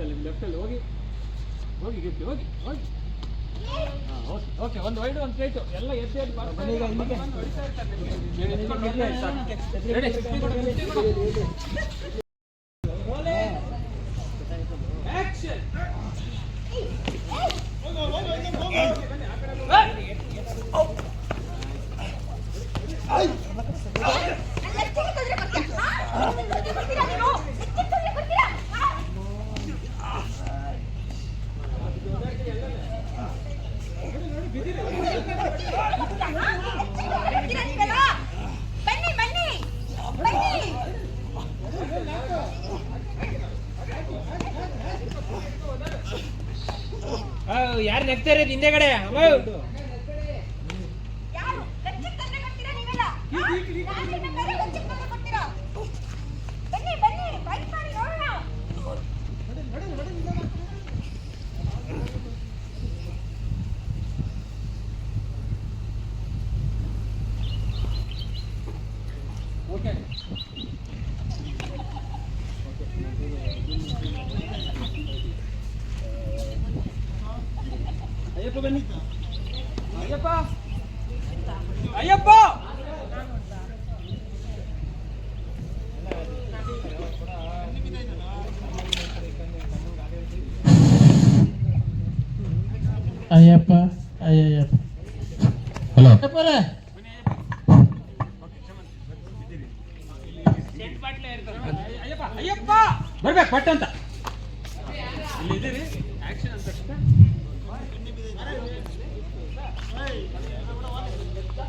ನಿಮ್ಮ ಲೆಫ್ಟಲ್ಲಿ ಹೋಗಿ ಹೋಗಿ ಗಿಫ್ಟ್ ಹೋಗಿ ಹೋಗಿ ಓಕೆ ಓಕೆ ಒಂದು ವೈಡ್ ಒಂದು ಸ್ಟ್ರೈಟು ಎಲ್ಲ ಎತ್ತಿ ಬರ್ತಾ ಈಗ ಇಲ್ಲಿಗೆ. ಇರ್ತಾರೆ ನಿಮಗೆ. ನೀವು ಎತ್ಕೊಂಡು ಹೋಗಿ ಆಯ್ತಾ? Ready? fifty ಕೊಡು, fifty ಕೊಡು. Action! ಬನ್ನಿ ಬನ್ನಿ ಬನ್ನಿ ಯಾರು? ನೆಗ್ತಾ ಇರೋದು ಹಿಂದೆಗಡೆ ಅಮ್ಮ ಯಾರು ಲಂಚಕ್ಕೆ ತಂದ್ರೆ ಕೊಡ್ತೀರಾ ನೀವೆಲ್ಲ ಯಾರು ನಿಮ್ಮ ಮೇಲೆ ಲಂಚಕ್ಕೆ ತಂದ್ರೆ ಕೊಡ್ತೀರಾ ಬನ್ನಿ ಬನ್ನಿ ಬೈಕ್ ಮಾಡಿ ನೋಡೋಣ ಓಕೆ ಅಯ್ಯಪ್ಪ. ಅಯ್ಯಪ್ಪ. ಅಯ್ಯಪ್ಪ ಅಯ್ಯಪ್ಪ ಹಲೋ. ಅಯ್ಯಪ್ಪರೇ. ಅಯ್ಯಪ್ಪ ಅಯ್ಯಪ್ಪ. ಬರ್ಬೇಕು ಪಟ್ ಅಂತ ಇಲ್ಲಿ ಇದ್ದೀರಿ ಆಕ್ಷನ್ ಅಂತ ತಕ್ಷಣ ದೊಡ್ಡ ಹೊಡಿತಾ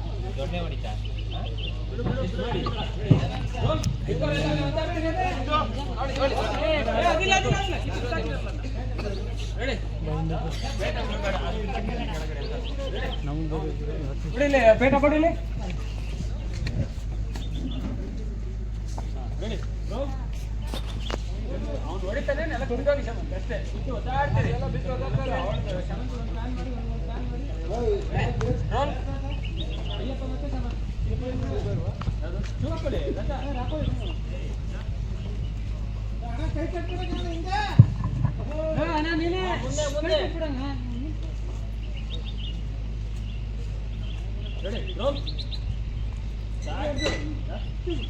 ಪೇಟ ಕೊಡಿಲಿ ಅವ್ನು ಹೊಡಿತಾನೆ ಎಲ್ಲ ಕುಡಿದೋಗಿ ಶಮಂತ್ ಅಷ್ಟೇ ಬಿದ್ದು ಒದ್ದಾಡ್ತೀರಿ ಎಲ್ಲ ಬಿಟ್ಟು ಒದ್ದಾಡ್ತಾರೆ ಅವ್ನು ಶಮಂತ್ ಒಂದು ಪ್ಲಾನ್ ಮಾಡಿ ಒಂದು ಪ್ಲಾನ್ ಮಾಡಿ ರೋಲ್ ಅಯ್ಯಪ್ಪ ಮತ್ತೆ ಶಮಂತ್ ಯಾವುದು? ಚೂರ್ಕೊಳ್ಳಿ ಗಂಟ ಹಾಕೊಳ್ಳಿ ಹಾ, ಅಣ್ಣ ನೀನೇ ಮುಂದೆ, ಮುಂದೆ. ಕೈ ಬಿಡಣ್ಣ. ರೆಡಿ ರೋಲ್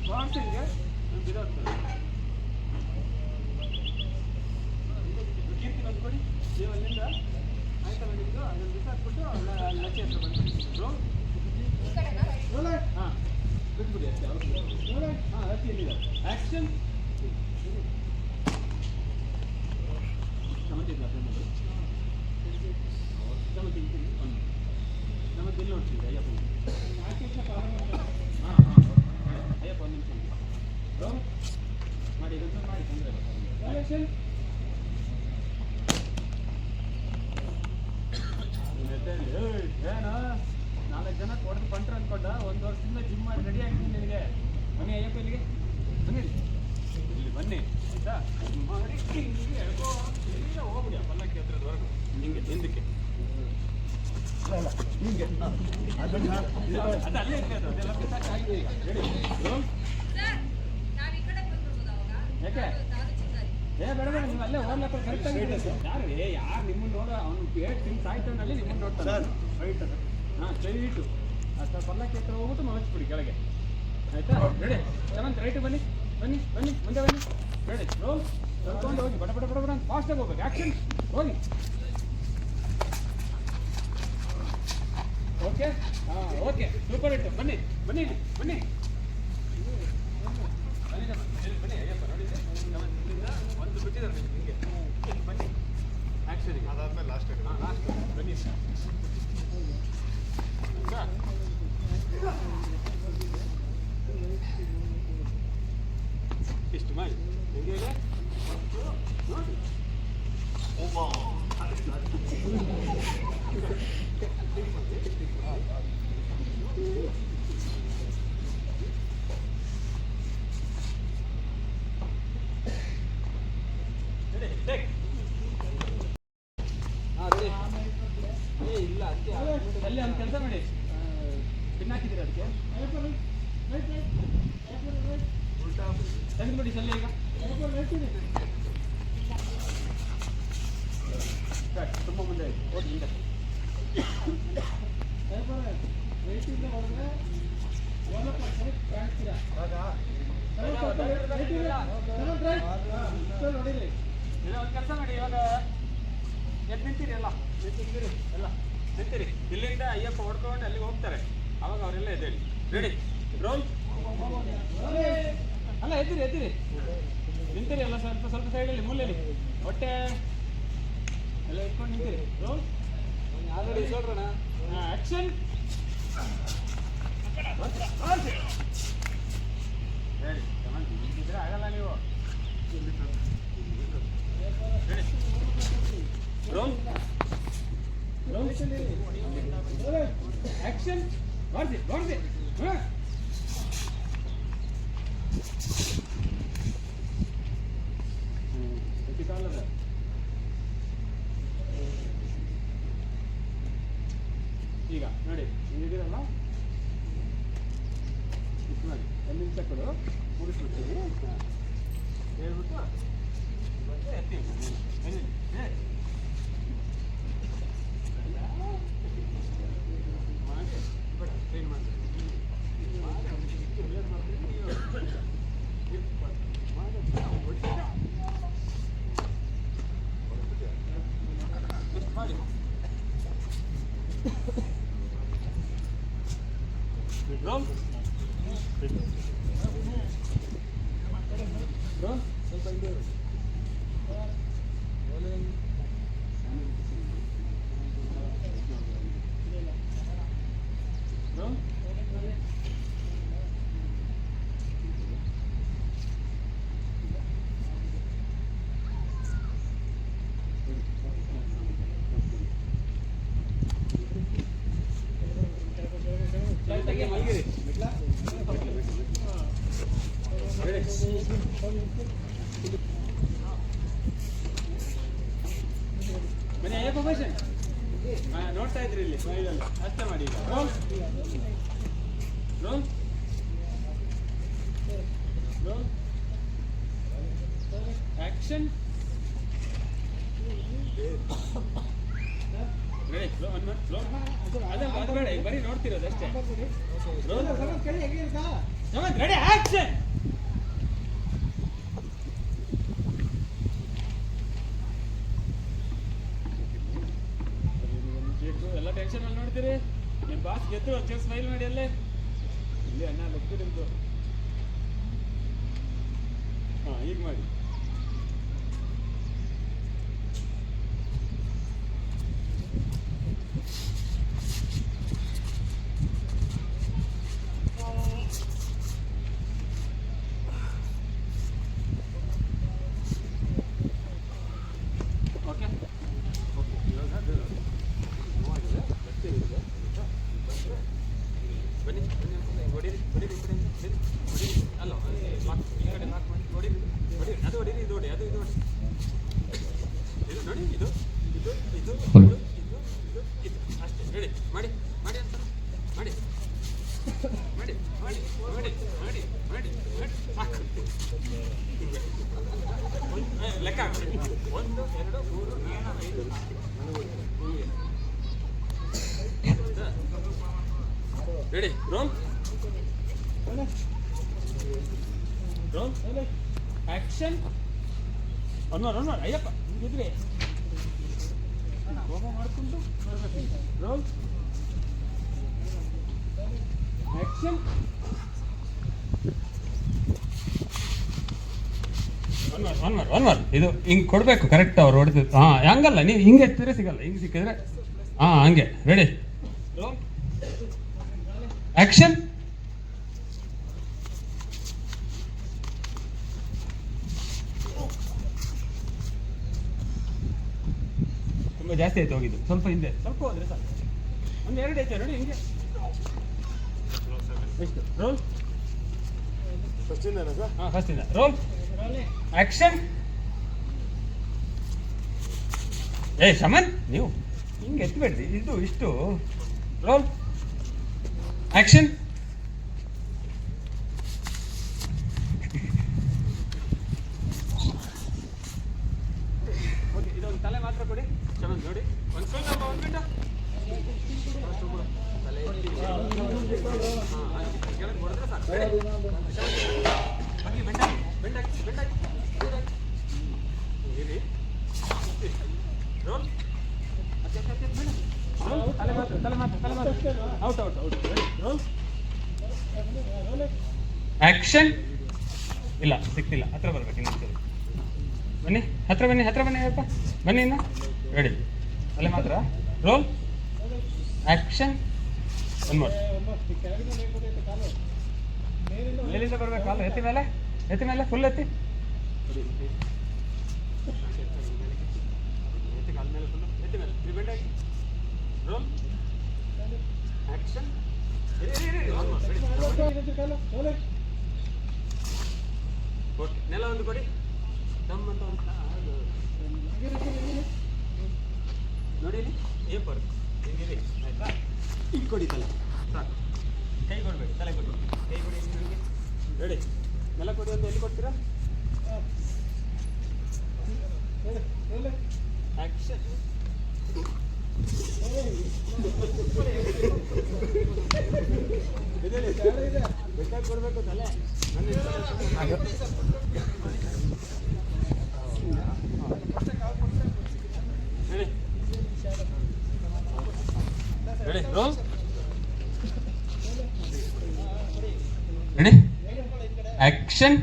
ಮಾಡ್ತೀನಿ ಕೀರ್ತಿ ಬಂದು ಕೊಡಿ ನೀವು ಅಲ್ಲಿಂದ ಆಯ್ತಲ್ಲ ನಿಮ್ಮದು ಅದನ್ನು ಬಿಸಾಕ್ಬಿಟ್ಟು ಅವಳ ಲಚ್ಚಿ ಹತ್ರ ಬಂದು ರೋಲ್ ಹಾಂ ಬಿಟ್ಬಿಡಿ ಅಷ್ಟೇ ಅವ್ರು ಹಾಂ ಲಚ್ಚಿ ಎಲ್ಲಿದೆ ಆ್ಯಕ್ಷನ್ ಸಮತಿ ಇಲ್ಲ ಫ್ರೆಂಡ್ ಸಮತಿ ಇದ್ದೀನಿ ಒಂದು ಸಮತಿ ಇಲ್ಲಿ ನೋಡ್ತೀವಿ ಅಯ್ಯಪ್ಪ ಹಾಂ ಹಾಂ ಅಯ್ಯಪ್ಪ ಒಂದು ನಿಮಿಷ ರೋಲ್ ಮಾಡಿ ಇದನ್ನು ಮಾಡಿ ತೊಂದರೆ ಇಲ್ಲ ಆ್ಯಕ್ಷನ್ ಏನು ಕೊಡದು ಬಂಟ್ರು ಅನ್ಕೊಂಡ ಒಂದು ವರ್ಷದಿಂದ ಜಿಮ್ ಮಾಡಿ ರೆಡಿ ಆಗಿದ್ದೀನಿ ನಿನಗೆ. ಬನ್ನಿ ಅಯ್ಯಪ್ಪ ಇಲ್ಲಿಗೆ. ಬನ್ನಿ ಇಲ್ಲಿ. ಇಲ್ಲಿ ಬನ್ನಿ. ಆಯ್ತಾ? ಮಾಡಿ ಹಿಂಗೆ ಎಳ್ಕೊ. ಸೀದಾ ಹೋಗ್ಬಿಡಿ ಪಲ್ಲಕ್ಕಿ ಹತ್ರದವರೆಗೂ. ಹಿಂಗೆ ಹಿಂದಕ್ಕೆ. ಹಿಂಗೆ. ಅದು ಅಲ್ಲೇ ಅದು. ಅದೆಲ್ಲ ಬಿಸಾಕಾಗಿದೆ ಈಗ. ಯಾಕೆ? ಏ ಬೇಡ ಬೇಡ. ನೀವು ಅಲ್ಲೇ ಓದ್ಲಕ್ಕ ಕರೆಕ್ಟ್ ಆಗಿ ಯಾರು ಏ ಯಾರು ನಿಮ್ಮನ್ನ ನೋಡೋ? ಅವ್ನು ಪೇಟ್ ತಿನ್ ಸಾಯ್ತಾನಲ್ಲಿ ನಿಮ್ಮನ್ನ ನೋಡ್ತಾರೆ ರೈಟ್ ಹಾಂ ಸ್ಟ್ರೈಟು ಪಲ್ಲಕ್ಕಿ ಹತ್ರ ಹೋಗ್ಬಿಟ್ಟು ಮಲಗಿಸ್ಬಿಡಿ ಕೆಳಗೆ. ಆಯ್ತಾ? ರೆಡಿ ಚೆನ್ನಾಗಿ ರೈಟ್ ಬನ್ನಿ. ಬನ್ನಿ ಬನ್ನಿ ಮುಂದೆ ಬನ್ನಿ. ರೆಡಿ ರೋಲ್ ಕರ್ಕೊಂಡು ಹೋಗಿ. ಬಡ ಬಡ ಬಡ ಬಡ ಫಾಸ್ಟಾಗಿ ಹೋಗ್ಬೇಕು. ಆ್ಯಕ್ಷನ್ ಹೋಗಿ. ಓಕೆ ಹಾಂ ಓಕೆ ಸೂಪರ್ ಇಟ್ಟು ಬನ್ನಿ ಬನ್ನಿ ಬನ್ನಿ. ಒಂದು ಬಿಟ್ಟಿದ್ದಾರೆ ನಿಮಗೆ. ಬನ್ನಿ. ಆ್ಯಕ್ಷನಿಗೆ ಅದಾದ್ಮೇಲೆ ಲಾಸ್ಟ್ ಹಾಂ ಲಾಸ್ಟ್ ಬನ್ನಿ ಆಯ್ತಾ? ತೆಗೆದುಬಿಡಿ ಸಲ್ಲ ಈಗ. ಕಟ್, ತುಂಬ ಮುಂದೆ ಆಯ್ತು. ಹೋಗಿ ಹಿಂದೆ ಇಲ್ಲ, ಒಂದು ಕೆಲಸ ಮಾಡಿ ಇವಾಗ ಎದ್ದು ನಿಂತೀರಿ ಎಲ್ಲ? ನಿಂತಿದ್ದೀರಿ ಎಲ್ಲ. ನಿಂತಿರಿ. ಇಲ್ಲಿಂದ ಅಯ್ಯಪ್ಪ ಹೊಡ್ಕೊಂಡು ಅಲ್ಲಿಗೆ ಹೋಗ್ತಾರೆ. ಅವಾಗ ಅವರೆಲ್ಲ ಇದೆ ರೆಡಿ ರೋಲ್ ಅಲ್ಲ ಎದ್ದಿರಿ ಎದ್ದಿರಿ. ನಿಂತಿರಿ ಅಲ್ಲ ಸ್ವಲ್ಪ ಸ್ವಲ್ಪ ಸೈಡಲ್ಲಿ ಮೂಲೆಯಲ್ಲಿ. ಹೊಟ್ಟೆ ಎಲ್ಲ ಇಟ್ಕೊಂಡು ನಿಂತಿರಿ. ಆಲ್ರೆಡಿ ಸೋಲ್ರಣ ಆಕ್ಷನ್ ಹೇಳಿ ನಿಂತಿದ್ರೆ ಆಗಲ್ಲ ನೀವು. ರೋಲ್ ಆಕ್ಷನ್ ಮಾಡ್ಸಿ ಮಾಡ್ಸಿ ಹಾಂ ಈಗ ನೋಡಿ ಇದಿರಲ್ಲ ಇಷ್ಟು ಮಾಡಿ ಒಂದು ನಿಮಿಷ ಕೊಡು ಮುಗಿಸ್ಬಿಡ್ತೀವಿ ಹಾಂ. ಹೇಳ್ಬಿಟ್ಟು ಮತ್ತೆ ಎತ್ತೀವಿ ಬನ್ನಿ ಏ. ಮಾಡಿ ಬೇಡ ಕ್ಲೀನ್ ಮಾಡಿ ಮಾಡಿ ಅವ್ನಿಗೆ ಇಷ್ಟು ಒಳ್ಳೇದು ಮಾಡ್ತೀನಿ ನೀವು ಗಿಫ್ಟ್ ಮಾಡಿ ಮಾಡಿ ಹೊಡಿತೀರ? ಇಷ್ಟು ಮಾಡಿ ರೋಲ್ ರೋಲ್ ಸ್ವಲ್ಪ ಹಿಂದೆ ಇರು. ರೋಲ್ ಲೈಟಾಗಿ ಮಲಗಿರಿ ಹೇಳಿ ಬನ್ನಿ ಅಯ್ಯಪ್ಪ ಭಾಷನ್ ನೋಡ್ತಾ ಇದ್ರಿ ಇಲ್ಲಿ ಸ್ಮೈಲಲ್ಲಿ ಅಷ್ಟೇ ಮಾಡಿ ರೋಲ್ ರೋಲ್ ಈಗ ಬರೀ ನೋಡ್ತಿರೋದು ಅಷ್ಟೇ. ರೋಲ್ ರೆಡಿ ಆಕ್ಷನ್ ಎಲ್ಲ ಟೆನ್ಷನ್ ಅಲ್ಲಿ ನೋಡ್ತೀರಿ ನಿಮ್ಮ ಬಾಸ್ ಗೆದ್ದು ಒಂಚೂರು ಸ್ಮೈಲ್ ಮಾಡಿ ಅಲ್ಲೇ ಇಲ್ಲಿ ಅಣ್ಣ ಲುಕ್ ನಿಮ್ದು ಹಾಂ ಈಗ ಮಾಡಿ ಓಕೆ ಓಕೆ ಇವಾಗ ಅದು ನೋವಾಗಿದೆ ಬರ್ತೀರಿ ಬನ್ನಿ ಬನ್ನಿ ಹೊಡೀರಿ ಹೊಡೀರಿ ಈ ಕಡೆಯಿಂದ ಹೊಡೀರಿ ಹೊಡೀರಿ ಅಲ್ಲ ಲಾಕ್ ಈ ಕಡೆ ಲಾಕ್ ಮಾಡಿ ಹೊಡೀರಿ ಹೊಡೀರಿ ಅದು ಹೊಡೀರಿ ಇದು ಹೊಡಿ ಅದು ಇದು ಹೊಡಿ ಇದು ನೋಡಿ ಇದು ಇದು ಇದು ಇದು ಇದು ಇದು ಇದು ಅಷ್ಟೇ ಹೇಳಿ ಮಾಡಿ ಮಾಡಿ ಅಂತ ಮಾಡಿ ಮಾಡಿ ಮಾಡಿ ಮಾಡಿ ಮಾಡಿ ಮಾಡಿ ಮಾಡಿ ಸಾಕು ಒಂದು ಏ, ಲೆಕ್ಕ ಹಾಕಿ ಒಂದು ಎರಡು ಮೂರು ನಾಲ್ಕು ಐದು ಹೀಗೆ ready roll roll action one no, one no, Ayyappa ಇದ್ರಿ ಕೋಪ ಮಾಡ್ಕೊಂಡು ರೋಲ್ ಆಕ್ಷನ್ ಇದು ಹಿಂಗೆ ಕೊಡಬೇಕು ಕರೆಕ್ಟ್ ಅವ್ರು ಹೊಡೆದು. ಹಾಂ ಹಂಗಲ್ಲ ನೀವು ಹಿಂಗೆ ಎತ್ತಿದ್ರೆ ಸಿಗಲ್ಲ ಹಿಂಗೆ ಸಿಕ್ಕಿದ್ರೆ. ಹಾಂ ಹಂಗೆ ರೆಡಿ ರೋಲ್ ಆಕ್ಷನ್ ಜಾಸ್ತಿ ಆಯ್ತು ಹೋಗಿದ್ದು. ಸ್ವಲ್ಪ ಹಿಂದೆ. ಸ್ವಲ್ಪ ಹೋದ್ರೆ ಸಾಕು. ಒಂದು ಎರಡು ಐತೆ ನೋಡಿ ಹಿಂಗೆ. ಎಷ್ಟು ರೋಲ್ ಹಾಂ ಫಸ್ಟಿಂದ ರೋಲ್ ಆಕ್ಷನ್ ಏ ಶಮನ್ ನೀವು ಹಿಂಗೆ ಎಷ್ಟು ಬೇಡ್ರಿ. ಇದು ಇಷ್ಟು. ರೋಲ್ ಆಕ್ಷನ್ ಓಕೆ ಇದೊಂದು ತಲೆ ಮಾತ್ರ ಕೊಡಿ ಚೆನ್ನಾಗಿ ನೋಡಿ ಒಂದು ಸ್ವಲ್ಪ ಒಂದು ಮಿನಿಟ್ ತಲೆ ಎತ್ತಿ. ಹಾ, ಆಯ್ತು. ಕೆಳಗೆ ಹೊಡೆದ್ರೆ ಸಾಕು. ready? ಬಗ್ಗಿ ಬೆಂಡಾಗಿ ಬೆಂಡಾಗಿ ಬೆಂಡಾಗಿ ಬೆಂಡಾಗಿ. ಇರಿ ರೋಲ್ ಮತ್ತೆ ಮತ್ತೆ ಮತ್ತೆ ಬೇಡ. ರೋಲ್ ತಲೆ ಮಾತ್ರ ತಲೆ ಮಾತ್ರ ತಲೆ ಮಾತ್ರ out out out roll action ಇಲ್ಲ ಸಿಕ್ತಿಲ್ಲ. ಹತ್ರ ಬರ್ಬೇಕು ಇನ್ನೊಂದ್ಸರಿ. ಬನ್ನಿ, ಹತ್ರ ಬನ್ನಿ ಹತ್ರ ಬನ್ನಿ ಅಪ್ಪ ಬನ್ನಿ ಇನ್ನು. ರೆಡಿ ಅಲ್ಲಿ ಮಾತ್ರ? ರೋಲ್ ಆಕ್ಷನ್ ಒನ್ ಮೋರ್ ಬರ್ಬೇಕು, ಕಾಲು. ಎತ್ತಿ ಮೇಲೆ ಎತ್ತಿ ಮೇಲೆ ಫುಲ್ ಎತ್ತಿ. ಆಕ್ಷನ್ ಓಕೆ ನೆಲ ಒಂದು ಕೊಡಿ. ನೋಡಿ ಇಲ್ಲಿ ಏ ಪರ್ ಹಿಂಗಿರಿ. ಆಯ್ತಾ? ತಲೆ. ಸಾಕು. ಕೈ ತಲೆ ಕೊಡಿ, ಕೈ ಕೊಡಿ. ನೆಲ ಕೊಡಿ ಅಂತ ಎಲ್ಲಿ ಕೊಡ್ತೀರಾ ಆಕ್ಷನ್ ಬೇಕಾಗಿ ಕೊಡಬೇಕು ತಲೆ ನನ್ನ ಹೇಳಿ ರೆಡಿ ರೋಲ್ ರೆಡಿ ಆಕ್ಷನ್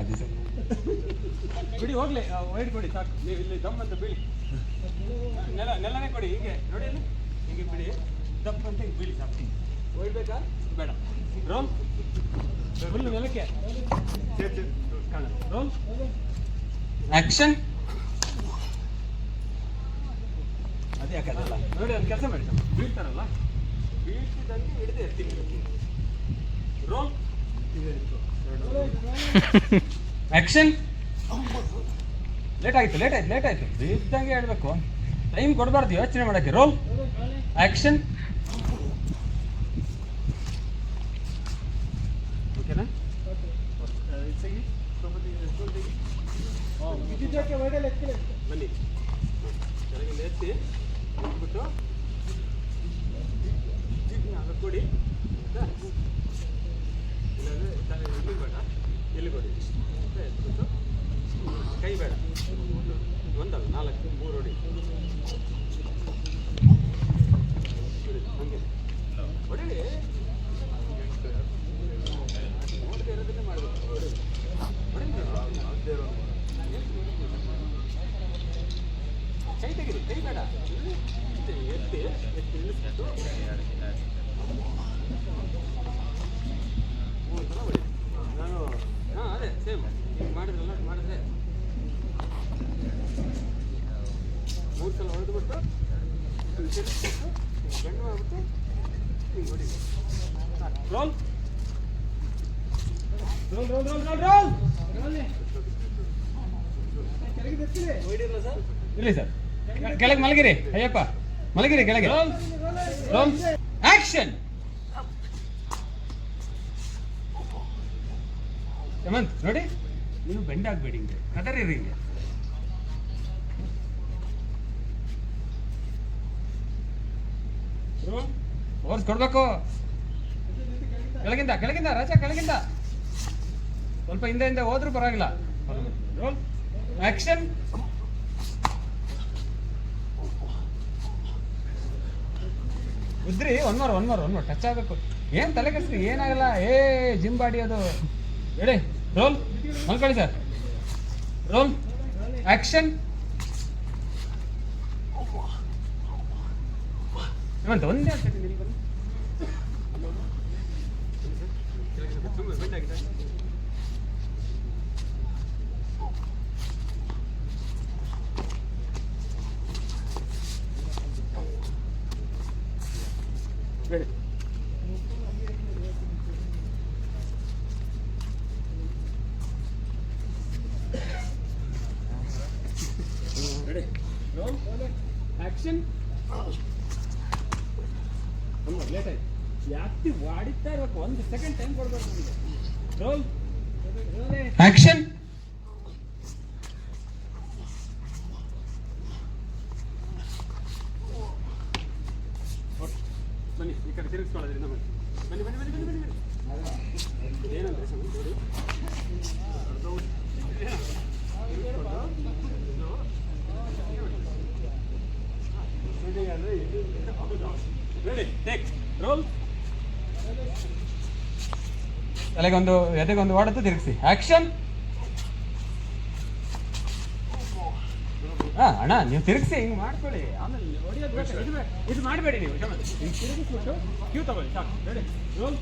ಅದೇ ಸರ್ ಬಿಡಿ ಹೋಗ್ಲಿ. ವೈಟ್ ಕೊಡಿ ಸಾಕು. ನೀವು ಇಲ್ಲಿ ದಮ್ ಅಂತ ಬೀಳಿ. ನೆಲ ನೆಲನೇ ಕೊಡಿ ಹೀಗೆ. ನೋಡಿ ಅಲ್ಲಿ ಹೀಗೆ ಬಿಡಿ. ದಪ್ಪ ಅಂತ ಹಿಂಗೆ ಬೀಳಿ ಸಾಕು. ಹೋಗ್ಬೇಕಾ? ಬೇಡ. ರೋಲ್ ಫುಲ್ ನೆಲಕ್ಕೆ. ರೋಲ್ ಆಕ್ಷನ್ ಅದೇ ಯಾಕದಲ್ಲ ನೋಡಿ ಒಂದು ಕೆಲಸ ಮಾಡಿ ಬೀಳ್ತಾರಲ್ಲ? ಬೀಳ್ತಿದ್ದಂಗೆ ಹಿಡಿದೇ ಇರ್ತೀನಿ ರೋಲ್ ಆಕ್ಷನ್ ಲೇಟ್ ಆಯ್ತು ಲೇಟ್ ಆಯ್ತು ಲೇಟ್ ಆಯ್ತು. ಇದ್ದಂಗೆ ಹೇಳ್ಬೇಕು. ಟೈಮ್ ಕೊಡಬಾರ್ದು ಯೋಚನೆ ಮಾಡೋಕ್ಕೆ. ರೋಲ್ ಆಕ್ಷನ್ ಓಕೆನಾ? ಬನ್ನಿ. ಕೆಳಗಿಂದ ಎತ್ತಿ. ಎತ್ಬಿಟ್ಟು ಅದು ಕೊಡಿ ಇಲ್ಲಿ ಕೊಡಿ ನಾಲ್ಕು ಮೂರು ಹೊಡಿ ಹಂಗೆ ಮಾಡಬೇಕು ತೆಗಿರಿ ಕೈ ಬೇಡ ಎತ್ತಿ ಎತ್ತಿ ನಿಲ್ಲಿಸ್ಬಿಟ್ಟು ಮೂರು ಸಲ ಹೊಡಿ ನಾನು ಹಾಂ ಅದೇ ಸೇಮ್ ಈಗ ಮಾಡಿದ್ರಲ್ಲ ಮಾಡಿದ್ರೆ ಮೂರು ಸಲ ಹೊಡೆದ್ಬಿಟ್ಟು ತಿರುಗಿಸ್ಬಿಟ್ಟು ಗಂಡು ಮಾಡ್ಬಿಟ್ಟು ಹಿಂಗೆ ಹೊಡಿ roll roll roll roll roll roll ಹೊಡಿರಲ್ಲ sir ಇಲ್ಲಿ ಸರ್. ಕೆಳಗೆ ಮಲಗಿರಿ, ಅಯ್ಯಪ್ಪ. ಮಲಗಿರಿ ಕೆಳಗೆ. ಆಕ್ಷನ್ ಹೇಮಂತ್, ನೋಡಿ. ನೀವು ಬೆಂಡ್ ಆಗಬೇಡಿ ಹಿಂಗೆ. ಕದರಿರಿ ಹಿಂಗೆ. ಓರ್ಸ್ ಕೊಡ್ಬೇಕು. ಕೆಳಗಿಂದ ಕೆಳಗಿಂದ, ರಾಜ, ಕೆಳಗಿಂದ. ಸ್ವಲ್ಪ ಹಿಂದೆ ಹಿಂದೆ ಹೋದ್ರೂ ಪರವಾಗಿಲ್ಲ. ಆಕ್ಷನ್ ಉದ್ರಿ one more one more one more touch ಆಗಬೇಕು. ಏನ್ ತಲೆ ಕೆಡ್ಸ್ರಿ? ಏನಾಗಲ್ಲ. ಏ ಜಿಮ್ ಬಾಡಿ ಅದು. ಹೇಳಿ ರೋಲ್ ಮಲ್ಕೊಳ್ಳಿ ಸರ್ ರೋಲ್ ಆಕ್ಷನ್ ಹೇಮಂತ ಒಂದೇ ರೋಲ್ ಆಕ್ಷನ್ ಲೇಟ್ ಆಯ್ತು. ಯಾಕೆ ವಾಡಿತಾ ಇರಬೇಕು ಒಂದು ಸೆಕೆಂಡ್ ಟೈಮ್ ಕೊಡ್ಬೇಕು ನಮಗೆ. ರೋಲ್ ಆಕ್ಷನ್ ಬನ್ನಿ ಈ ಕಡೆ ತಿರುಗಿಸ್ಕೊಳ್ಳೋದ್ರಿಂದ ಬನ್ನಿ ಬನ್ನಿ ಬನ್ನಿ ಬನ್ನಿ ಬನ್ನಿ. ಏನಂದ್ರೆ ತಲೆಗೊಂದು ಎದೆಗೊಂದು ಓಡತ್ತು ತಿರುಗಿಸಿ. ಆಕ್ಷನ್ ಹಾ ಅಣ್ಣ ನೀವು ತಿರುಗಿಸಿ ಹಿಂಗೆ ಮಾಡ್ಕೊಳ್ಳಿ. ಆಮೇಲೆ ಹೊಡಿಯೋದು ಬೇಡ ಇದು ಬೇಡ ಇದು ಮಾಡಬೇಡಿ ನೀವು ತಿರುಗಿಸ್ಬಿಟ್ಟು ಕ್ಯೂ ತಗೊಳ್ಳಿ ಸಾಕು ರೋಲ್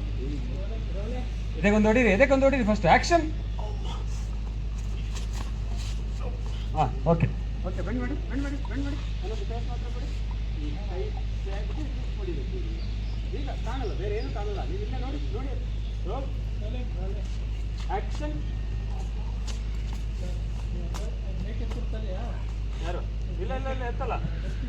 ಎದೆಗೊಂದು ಹೊಡೀರಿ ಇದಕ್ಕೊಂದು ಹೊಡೀರಿ ಫಸ್ಟ್ ಆಕ್ಷನ್ ಹಾಂ ಓಕೆ ಓಕೆ ಬನ್ನಿ ಮಾಡಿ ಬನ್ನಿ ಮಾಡಿ ಬನ್ನಿ ಮಾಡಿ. ಅನ್ನೋದು ಮಾತ್ರ ಕೊಡಿ ಈಗ. ಕಾಣಲ್ಲ ಬೇರೆ ಏನು ಕಾಣಲ್ಲ. ನೀವು ಇಲ್ಲೇ ನೋಡಿ ನೋಡಿ. ರೋಲ್ ಆಕ್ಷನ್ ಯಾರು? ಇಲ್ಲ ಇಲ್ಲ ಇಲ್ಲ ಎತ್ತಲ್ಲ.